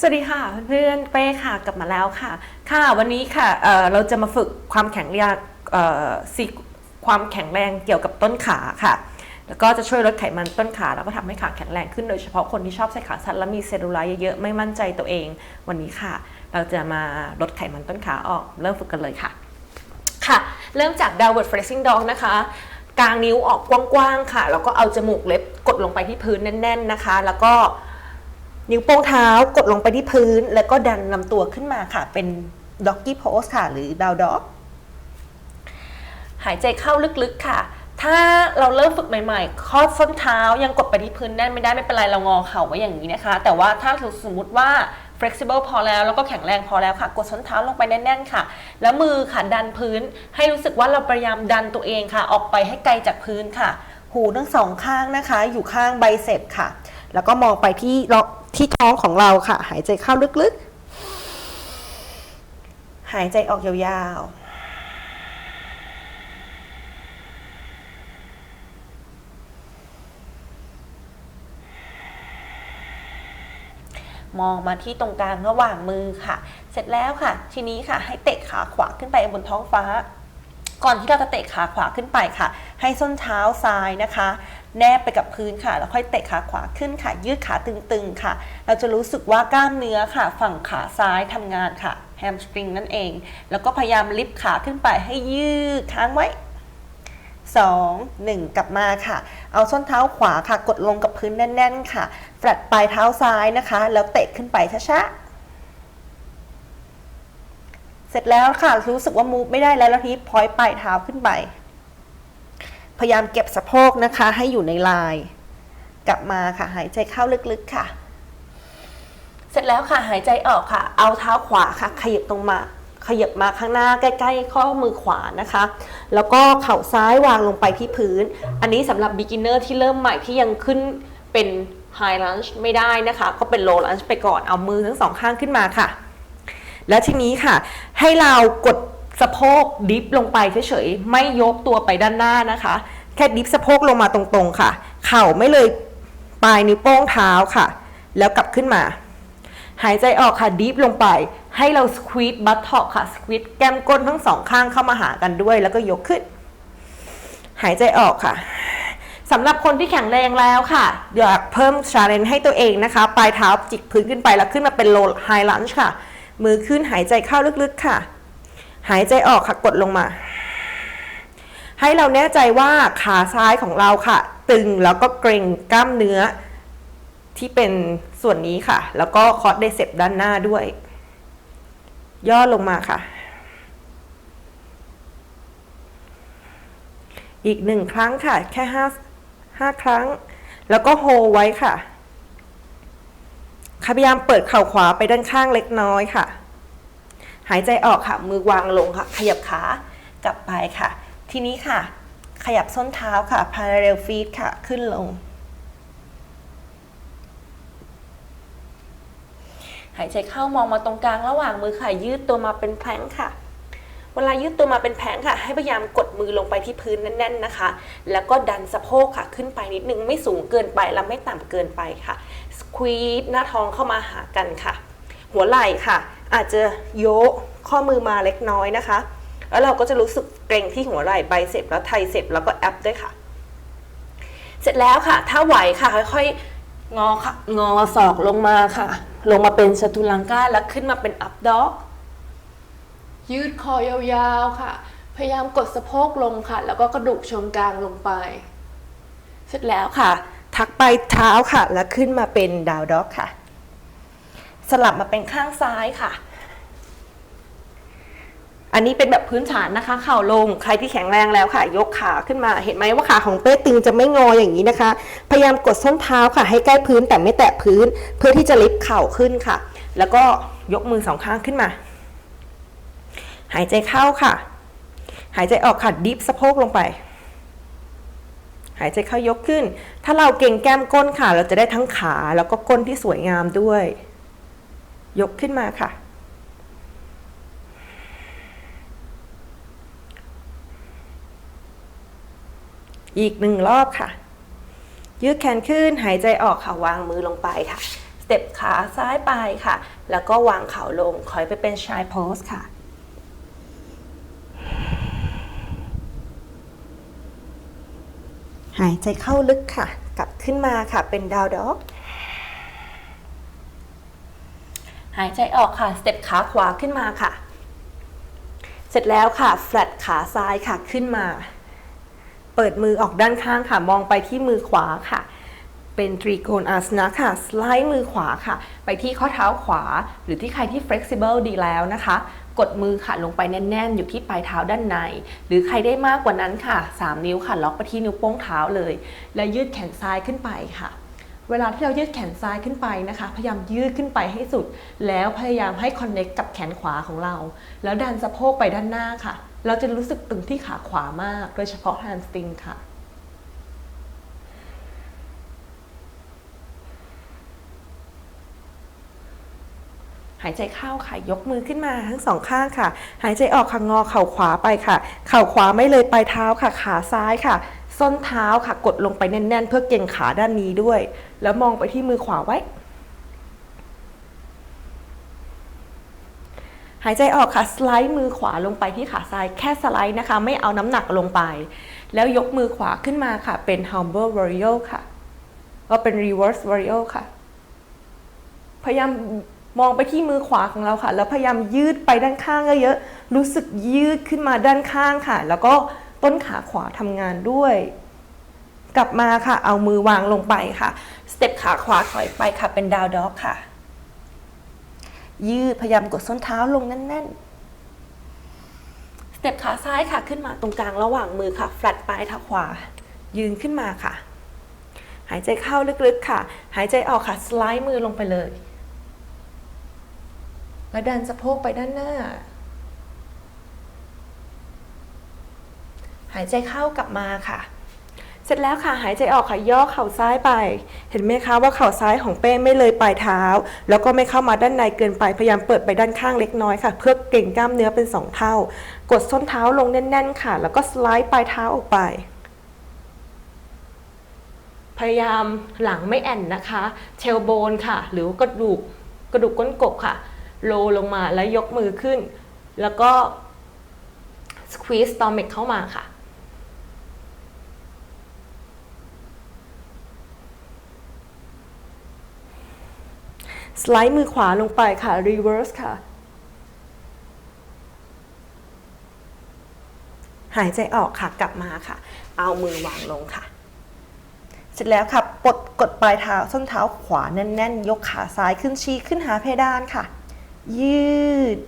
สวัสดีค่ะเพื่อนเป้ค่ะกลับมาแล้วค่ะ ค่ะวันนี้ค่ะเเราจะมาฝึกความแข็งแรงซีความแข็งแรงเกี่ยวกับต้นขาค่ะ แล้วก็จะช่วยลดไขมันต้นขาแล้วก็ทำให้ขาแข็งแรงขึ้นโดยเฉพาะคนที่ชอบใส่ขาสั้นและมีเซลลูไลท์เยอะๆไม่มั่นใจตัวเองวันนี้ค่ะ เราจะมาลดไขมันต้นขาออกเริ่มฝึกกันเลยค่ะ ค่ะ เริ่มจาก downward facing dog นะคะกางนิ้วออกกว้างๆค่ะแล้วก็เอาจมูกเล็บกดลงไปที่พื้นแน่น ๆนะคะ แล้วก็ นิ้วโป้งเท้ากดลงไปที่พื้น แล้วก็ดันลำตัวขึ้นมาค่ะ เป็น doggy pose ค่ะ หรือ down dog หายใจเข้าลึกๆค่ะ ถ้าเราเริ่มฝึกใหม่ๆ ข้อส้นเท้ายังกดไปที่พื้นแน่นไม่ได้ไม่เป็นไรเรางอเข่าไว้อย่างนี้นะคะ แต่ว่าถ้าสมมติว่า flexible พอแล้วแล้วก็แข็งแรงพอแล้วค่ะ กดส้นเท้าลงไปแน่นๆค่ะ แล้วมือค่ะดันพื้น ให้รู้สึกว่าเราพยายามดันตัวเองค่ะ ออกไปให้ไกลจากพื้นค่ะ หูทั้งสองข้างนะคะ อยู่ข้างไบเซปค่ะ แล้วก็มองไปที่ ที่ท้องของเราค่ะ หายใจเข้าลึกๆ หายใจออกยาวๆมองมาที่ตรงกลางระหว่างมือค่ะ เสร็จแล้วค่ะ ทีนี้ค่ะ ให้เตะขาขวาขึ้นไปบนท้องฟ้า ก่อนที่เราจะเตะขาขวาขึ้นไปค่ะ ให้ส้นเท้าซ้ายนะคะ แนบไปกับพื้นค่ะ แล้วค่อยเตะขาขวาขึ้นค่ะ ยืดขาตึงๆค่ะ เราจะรู้สึกว่ากล้ามเนื้อค่ะ ฝั่งขาซ้ายทำงานค่ะแฮมสตริงนั่นเอง แล้วก็พยายามลิฟต์ขาขึ้นไปให้ยืดค้างไว้ 2 1 กลับมาค่ะ เอาส้นเท้าขวาค่ะ กดลงกับพื้นแน่น ๆ ค่ะแฟลตปลายเท้าซ้ายนะคะ แล้วเตะขึ้นไปช้าๆเสร็จแล้วค่ะ รู้สึกว่ามูฟไม่ได้แล้วแล้วทีนี้พอยปลายเท้าขึ้นไป พยายามเก็บสะโพกนะคะ ให้อยู่ในลาย กลับมาค่ะ หายใจเข้าลึกๆค่ะ เสร็จแล้วค่ะ หายใจออกค่ะ เอาเท้าขวาค่ะ ขยับตรงมาขยับมาข้างหน้าใกล้ ๆ ข้อมือขวานะคะ แล้วก็เข่าซ้ายวางลงไปที่พื้น อันนี้สำหรับ beginner ที่เริ่มใหม่ที่ยังขึ้นเป็น high lunge ไม่ได้นะคะ ก็เป็น low lunge ไปก่อนเอามือทั้งสองข้างขึ้นมาค่ะ แล้วทีนี้ค่ะ ให้เรากด สะโพกดิฟลงไปเฉยๆ ไม่ยกตัวไปด้านหน้านะคะ แค่ดิฟสะโพกลงมาตรงๆค่ะ เข่าไม่เลยปลายนิ้วโป้งเท้าค่ะ แล้วกลับขึ้นมา หายใจออกค่ะดิฟลงไป ให้เราสควีตบัตท็อกค่ะ สควีตแก้มก้นทั้งสองข้างเข้ามาหากันด้วย แล้วก็ยกขึ้น หายใจออกค่ะสำหรับคนที่แข็งแรงแล้วค่ะ อยากเพิ่มชาเลนจ์ให้ตัวเองนะคะ ปลายเท้าจิกพื้นขึ้นไปแล้วขึ้นมาเป็นโลไฮลันช์ค่ะ มือขึ้นหายใจเข้าลึกๆค่ะ หายใจออกค่ะกดลงมา ให้เราแน่ใจว่าขาซ้ายของเราค่ะ ตึงแล้วก็เกร็งกล้ามเนื้อที่เป็นส่วนนี้ค่ะ แล้วก็คอร์ดเดเซปด้านหน้าด้วย ย่อลงมาค่ะ อีกหนึ่งครั้งค่ะ แค่ห้าห้าครั้ง แล้วก็โฮไว้ค่ะพยายามเปิดเข่าขวาไปด้านข้างเล็กน้อยค่ะ หายใจออกค่ะ มือวางลงค่ะ ขยับขากลับไปค่ะ ทีนี้ค่ะ ขยับส้นเท้าค่ะ parallel feet ค่ะ ขึ้นลง หายใจเข้ามองมาตรงกลางระหว่างมือค่ะ ยืดตัวมาเป็นแพลงค่ะ เวลายืดตัวมาเป็นแผงค่ะ ให้พยายามกดมือลงไปที่พื้นแน่น ๆนะคะ แล้วก็ดันสะโพกค่ะ ขึ้นไปนิดนึงไม่สูงเกินไปและไม่ต่ำเกินไปค่ะ สควีซหน้าท้องเข้ามาหากันค่ะ หัวไหล่ค่ะ อาจจะโยกข้อมือมาเล็กน้อยนะคะ แล้วเราก็จะรู้สึกเกร็งที่หัวไหล่ไบเซปแล้วไทเซปแล้วก็แอปด้วยค่ะ เสร็จแล้วค่ะ ถ้าไหวค่ะค่อยๆงอค่ะ งอศอกลงมาค่ะ ลงมาเป็นสตุลังกาแล้วขึ้นมาเป็นอัพด็อกยืดคอยาวๆค่ะ พยายามกดสะโพกลงค่ะ แล้วก็กระดูกชนกลางลงไป เสร็จแล้วค่ะ ทักไปเท้าค่ะ แล้วขึ้นมาเป็นดาวด็อกค่ะ สลับมาเป็นข้างซ้ายค่ะ อันนี้เป็นแบบพื้นฐานนะคะ เข่าลง ใครที่แข็งแรงแล้วค่ะ ยกขาขึ้นมา เห็นไหมว่าขาของเป้ตึงจะไม่งออย่างนี้นะคะ พยายามกดส้นเท้าค่ะ ให้ใกล้พื้นแต่ไม่แตะพื้น เพื่อที่จะลิฟต์เข่าขึ้นค่ะ แล้วก็ยกมือสองข้างขึ้นมา หายใจเข้าค่ะ หายใจออกค่ะ ดิฟสะโพกลงไปหายใจเข้ายกขึ้น ถ้าเราเก่งแก้มก้นค่ะ เราจะได้ทั้งขาแล้วก็ก้นที่สวยงามด้วย ยกขึ้นมาค่ะ อีกหนึ่งรอบค่ะ ยืดแขนขึ้นหายใจออกค่ะ วางมือลงไปค่ะ สเต็ปขาซ้ายไปค่ะ แล้วก็วางเข่าลงคอยไปเป็นชายโพสค่ะหายใจเข้าลึกค่ะ กลับขึ้นมาค่ะ เป็นดาวด็อก หายใจออกค่ะสเต็ปขาขวาขึ้นมาค่ะ เสร็จแล้วค่ะแฟลตขาซ้ายค่ะขึ้นมา เปิดมือออกด้านข้างค่ะ มองไปที่มือขวาค่ะ เป็นตรีโกณอาสนะค่ะ สไลด์มือขวาค่ะ ไปที่ข้อเท้าขวา หรือที่ใครที่ flexible ดีแล้วนะคะ กดมือค่ะลงไปแน่น ๆ อยู่ที่ปลายเท้าด้านใน หรือใครได้มากกว่านั้นค่ะ 3 นิ้วค่ะ ล็อกไปที่นิ้วโป้งเท้าเลย และยืดแขนซ้ายขึ้นไปค่ะ เวลาที่เรายืดแขนซ้ายขึ้นไปนะคะ พยายามยืดขึ้นไปให้สุด แล้วพยายามให้คอนเน็กกับแขนขวาของเรา แล้วดันสะโพกไปด้านหน้าค่ะ เราจะรู้สึกตึงที่ขาขวามาก โดยเฉพาะแฮมสตริงค่ะหายใจเข้าค่ะยกมือขึ้นมาทั้งสองข้างค่ะ หายใจออกค่ะงอเข่าขวาไปค่ะ เข่าขวาไม่เลยปลายเท้าค่ะ ขาซ้ายค่ะ ส้นเท้าค่ะ กดลงไปแน่นๆ เพื่อเก่งขาด้านนี้ด้วย แล้วมองไปที่มือขวาไว้ หายใจออกค่ะ สไลด์มือขวาลงไปที่ขาซ้าย แค่สไลด์นะคะ ไม่เอาน้ำหนักลงไป แล้วยกมือขวาขึ้นมาค่ะ เป็น humble warrior ค่ะ ก็เป็น reverse warrior ค่ะ พยายามมองไปที่มือขวาของเราค่ะ แล้วพยายามยืดไปด้านข้างเยอะๆรู้สึกยืดขึ้นมาด้านข้างค่ะ แล้วก็ ต้นขาขวาทำงานด้วย กลับมาค่ะ เอามือวางลงไปค่ะ สเต็ปขาขวาถอยไปค่ะ เป็นดาวด็อกค่ะ ยืดพยายามกดส้นเท้าลงแน่นๆ สเต็ปขาซ้ายค่ะขึ้นมาตรงกลางระหว่างมือค่ะ แฟลตปลายเท้าขวา ยืนขึ้นมาค่ะ หายใจเข้าลึกๆค่ะ หายใจออกค่ะ สไลด์มือลงไปเลย แล้วดันสะโพกไปด้านหน้า หายใจเข้ากลับมาค่ะ เสร็จแล้วค่ะหายใจออกค่ะย่อเข่าซ้ายไป เห็นไหมคะว่าเข่าซ้ายของเป้ไม่เลยปลายเท้า แล้วก็ไม่เข้ามาด้านในเกินไปพยายามเปิดไปด้านข้างเล็กน้อยค่ะ เพื่อเก่งกล้ามเนื้อเป็นสองเท่า กดส้นเท้าลงแน่นๆค่ะ แล้วก็สไลด์ปลายเท้าออกไปพยายามหลังไม่แอนนะคะเชลโบนค่ะ หรือกระดูกกระดูกก้นกบค่ะ โลลงมาแล้วยกมือขึ้น แล้วก็สควีสตอมิกเข้ามาค่ะ สไลด์มือขวาลงไปค่ะ reverse ค่ะ หายใจออกค่ะ กลับมาค่ะ เอามือวางลงค่ะ เสร็จแล้วค่ะปลดกดปลายเท้าส้นเท้าขวาแน่นๆ ยกขาซ้ายขึ้นชี้ขึ้นหาเพดานค่ะ ยืด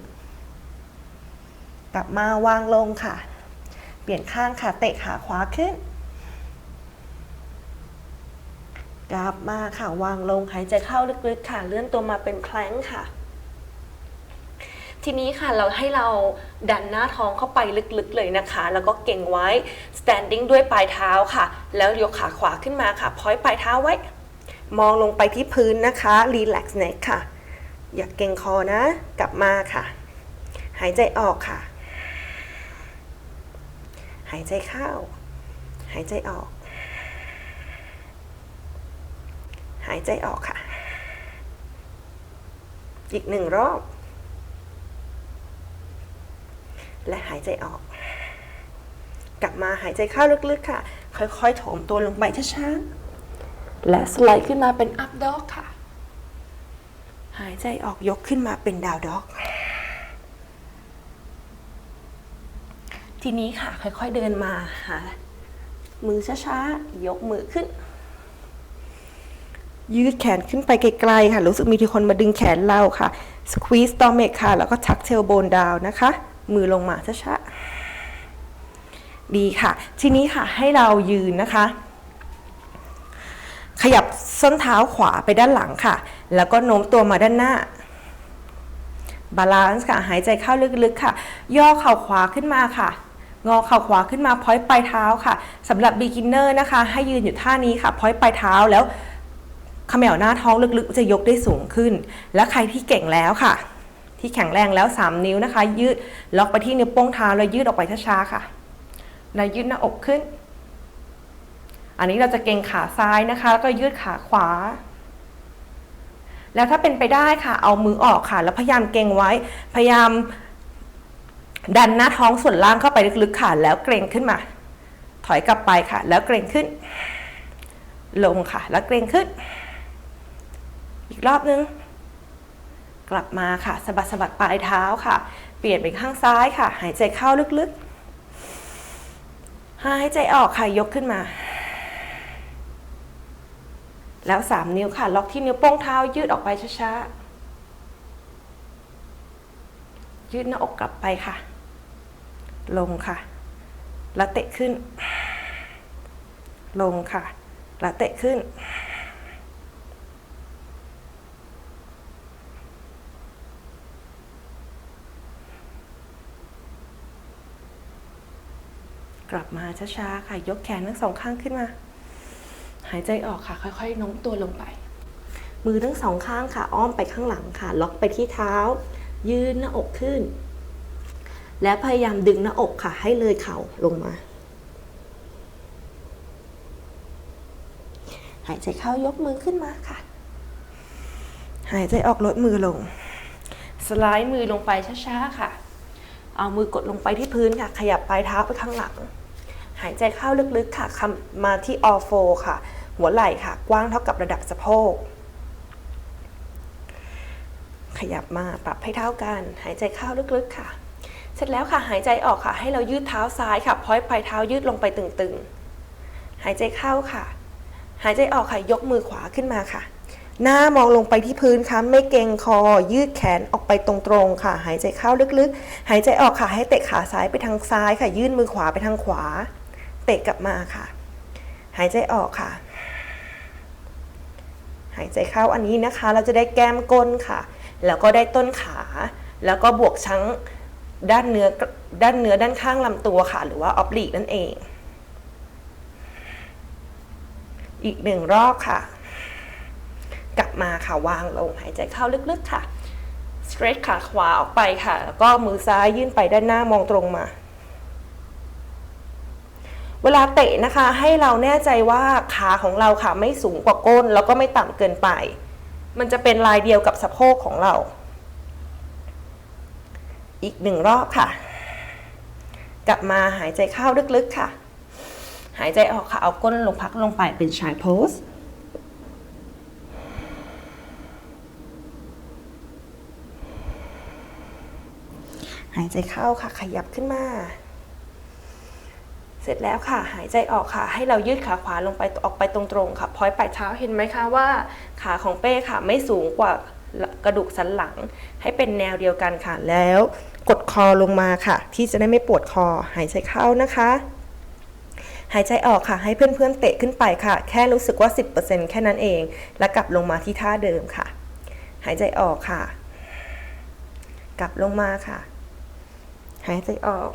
กลับมาวางลงค่ะ เปลี่ยนข้างค่ะ เตะขาขวาขึ้น กลับมาค่ะ วางลงหายใจเข้าลึกๆค่ะ เลื่อนตัวมาเป็นแคลงค่ะ ทีนี้ค่ะเราให้เราดันหน้าท้องเข้าไปลึกๆเลยนะคะ แล้วก็เก่งไว้ standing ด้วยปลายเท้าค่ะ แล้วยกขาขวาขึ้นมาค่ะพอยปลายเท้าไว้ มองลงไปที่พื้นนะคะ relax neck ค่ะ อย่าเก่งคอนะ กลับมาค่ะ หายใจออกค่ะ หายใจเข้า หายใจออก หายใจออกค่ะ อีกหนึ่งรอบ และหายใจออก กลับมาหายใจเข้าลึกๆค่ะ ค่อยๆโถมตัวลงไปช้าๆ และสไลด์ขึ้นมาเป็นอัพด็อกค่ะ หายใจออกยกขึ้นมาเป็นดาวด็อกทีนี้ค่ะ ค่อยๆเดินมาหามือช้าๆ ยกมือขึ้น ยืดแขนขึ้นไปไกลๆค่ะ รู้สึกมีที่คนมาดึงแขนเราค่ะ squeeze stomach ค่ะ แล้วก็ชัก tailbone down นะคะ มือลงมาช้าๆดีค่ะ ทีนี้ค่ะให้เรายืนนะคะ ขยับส้นเท้าขวาไปด้านหลังค่ะ แล้วก็โน้มตัวมาด้านหน้าบาลานซ์ค่ะ หายใจเข้าลึกๆค่ะ ย่อเข่าขวาขึ้นมาค่ะ งอเข่าขวาขึ้นมาพอยปลายเท้าค่ะสำหรับ beginner นะคะ ให้ยืนอยู่ท่านี้ค่ะพอยปลายเท้าแล้ว ขมวหน้าท้องลึกๆ จะยกได้สูงขึ้น และใครที่เก่งแล้วค่ะ ที่แข็งแรงแล้ว 3 นิ้วนะคะ ยืดล็อกไปที่นิ้วโป้งเท้าแล้วยืดออกไปช้าๆค่ะแล้วยืดหน้าอกขึ้น อันนี้เราจะเก่งขาซ้ายนะคะ แล้วก็ยืดขาขวา แล้วถ้าเป็นไปได้ค่ะ เอามือออกค่ะ แล้วพยายามเกรงไว้ พยายาม ดันหน้าท้องส่วนล่างเข้าไปลึกๆค่ะ แล้วเกรงขึ้นมา ถอยกลับไปค่ะ แล้วเกรงขึ้น ลงค่ะ แล้วเกรงขึ้น อีกรอบนึง กลับมาค่ะสะบัดสะบัดปลายเท้าค่ะ เปลี่ยนไปข้างซ้ายค่ะ หายใจเข้าลึกๆ หายใจออกค่ะยกขึ้นมา แล้วสามนิ้วค่ะ ล็อกที่นิ้วโป้งเท้ายืดออกไปช้าๆ ยืดหน้าอกกลับไปค่ะ ลงค่ะ แล้วเตะขึ้น ลงค่ะ แล้วเตะขึ้น กลับมาช้าๆค่ะ ยกแขนทั้งสองข้างขึ้นมา หายใจออกค่ะ ค่อยๆโน้มตัวลงไป มือทั้งสองข้างค่ะ อ้อมไปข้างหลังค่ะ ล็อกไปที่เท้า ยืนหน้าอกขึ้น และพยายามดึงหน้าอกค่ะ ให้เลยเข่าลงมา หายใจเข้ายกมือขึ้นมาค่ะ หายใจออกลดมือลง สไลด์มือลงไปช้าๆค่ะเอามือกดลงไปที่พื้นค่ะ ขยับปลายเท้าไปข้างหลัง หายใจเข้าลึกๆค่ะคมาที่ออโฟค่ะ หัวไหล่ค่ะ กว้างเท่ากับระดับสะโพก ขยับมาปรับให้เท่ากัน หายใจเข้าลึกๆค่ะ เสร็จแล้วค่ะหายใจออกค่ะ ให้เรายืดเท้าซ้ายค่ะพ้อยปลายเท้ายืดลงไปตึงๆ หายใจเข้าค่ะ หายใจออกค่ะยกมือขวาขึ้นมาค่ะ หน้ามองลงไปที่พื้นค่ะไม่เกรงคอ ยืดแขนออกไปตรงๆค่ะ หายใจเข้าลึกๆ หายใจออกค่ะให้เตะขาซ้ายไปทางซ้ายค่ะ ยื่นมือขวาไปทางขวา เตะกลับมาค่ะ หายใจออกค่ะ หายใจเข้าอันนี้นะคะ เราจะได้แก้มก้นค่ะ แล้วก็ได้ต้นขา แล้วก็บวกชั้งด้านเนื้อด้านเนื้อด้านข้างลำตัวค่ะ หรือว่าออบลีกนั่นเอง อีกหนึ่งรอบค่ะ กลับมาค่ะวางลงหายใจเข้าลึกๆค่ะ stretch ขาขวาออกไปค่ะ แล้วก็มือซ้ายยื่นไปด้านหน้ามองตรงมา เวลาเตะนะคะให้เราแน่ใจว่าขาของเราค่ะไม่สูงกว่าก้น แล้วก็ไม่ต่ำเกินไป มันจะเป็นลายเดียวกับสะโพกของเรา อีกหนึ่งรอบค่ะ กลับมาหายใจเข้าลึกๆค่ะ หายใจออกค่ะเอาก้นลงพักลงไปเป็นชายโพสหายใจเข้าค่ะขยับขึ้นมา สร็จแล้วค่ะหายใจออกค่ะ ให้เรายืดขาขวาลงไปออกไปตรงๆค่ะพอยปลายเท้าเห็นไหมคะว่า ขาของเป้ค่ะไม่สูงกว่ากระดูกสันหลัง ให้เป็นแนวเดียวกันค่ะ แล้วกดคอลงมาค่ะ ที่จะได้ไม่ปวดคอหายใจเข้านะคะ หายใจออกค่ะให้เพื่อนๆเตะขึ้นไปค่ะ แค่รู้สึกว่า 10%แค่นั้นเอง แล้วกลับลงมาที่ท่าเดิมค่ะ หายใจออกค่ะ กลับลงมาค่ะ หายใจออก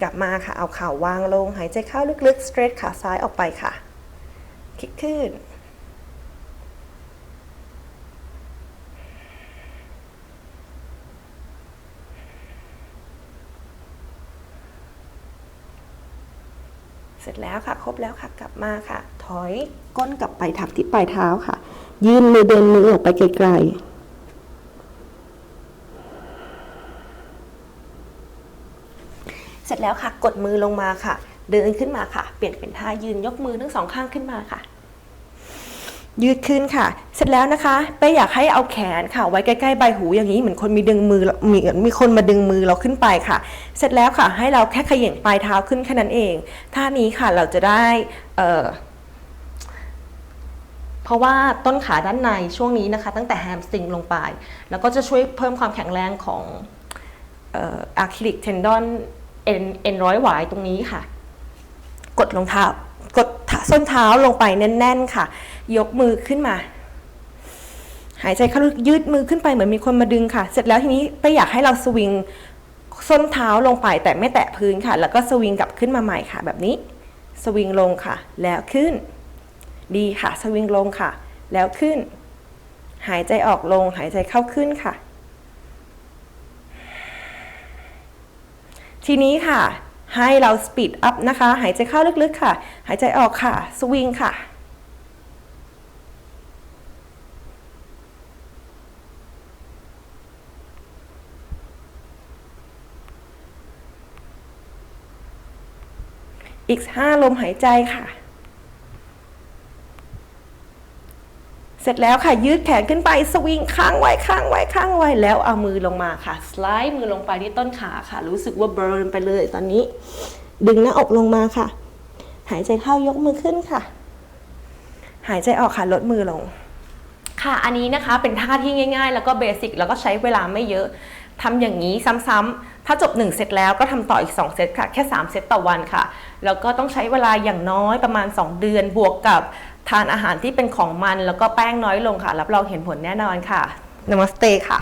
กลับมาค่ะ เอาเข่าวางลง หายใจเข้าลึกๆ stretch ขาซ้ายออกไปค่ะ คลิกขึ้น เสร็จแล้วค่ะ ครบแล้วค่ะ กลับมาค่ะ ถอยก้นกลับไปทับที่ปลายเท้าค่ะ ยื่นมือเดินมือออกไปไกลๆ เสร็จแล้วค่ะ กดมือลงมาค่ะ เดินขึ้นมาค่ะ เปลี่ยนเป็นท่ายืนยกมือทั้งสองข้างขึ้นมาค่ะ ยืดขึ้นค่ะ เสร็จแล้วนะคะเป้อยากให้เอาแขนค่ะ ไว้ใกล้ๆใบหูอย่างนี้เหมือนคนมีดึงมือมีมีคนมาดึงมือเราขึ้นไปค่ะ เสร็จแล้วค่ะ ให้เราแค่เขย่งปลายเท้าขึ้นแค่นั้นเองท่านี้ค่ะเราจะได้เออเพราะว่าต้นขาด้านในช่วงนี้นะคะ ตั้งแต่แฮมสตริงลงไป แล้วก็จะช่วยเพิ่มความแข็งแรงของอะคริลิกเทนดอน เอ็นเอ็นร้อยหวายตรงนี้ค่ะ กดรองเท้ากดส้นเท้าลงไปแน่น ๆ ค่ะ ยกมือขึ้นมา หายใจเข้าลึกยืดมือขึ้นไปเหมือนมีคนมาดึงค่ะ เสร็จแล้วทีนี้ไปอยากให้เราสวิงส้นเท้าลงไปแต่ไม่แตะพื้นค่ะ แล้วก็สวิงกลับขึ้นมาใหม่ค่ะ แบบนี้ สวิงลงค่ะ แล้วขึ้น ดีค่ะ สวิงลงค่ะ แล้วขึ้น หายใจออกลง หายใจเข้าขึ้นค่ะ ทีนี้ค่ะ ให้เราสปีดอัพนะคะ หายใจเข้าลึกๆค่ะ หายใจออกค่ะ สวิงค่ะอีกห้าลมหายใจค่ะ เส ร็จแล้วค่ะยืดแขนขึ้นไปสวิงค้างไว้ค้างไว้ค้างไว้แล้วเอามือลงมาค่ะ สไลด์มือลงไปที่ต้นขาค่ะ รู้สึกว่าเบิร์นไปเลยตอนนี้ ดึงหน้าอกลงมาค่ะ หายใจเข้ายกมือขึ้นค่ะ หายใจออกค่ะลดมือลง ค่ะอันนี้นะคะเป็นท่าที่ง่ายๆ แล้วก็เบสิกแล้วก็ใช้เวลาไม่เยอะทำอย่างนี้ซ้ำๆ ถ้าจบ 1 เซตแล้วก็ทำต่ออีก 2 เซตค่ะ แค่ 3 เซตต่อวันค่ะ แล้วก็ต้องใช้เวลาอย่างน้อยประมาณ 2 เดือนบวกกับ ทานอาหารที่เป็นของมันแล้วก็แป้งน้อยลงค่ะ รับรองเห็นผลแน่นอนค่ะนมัสเตค่ะ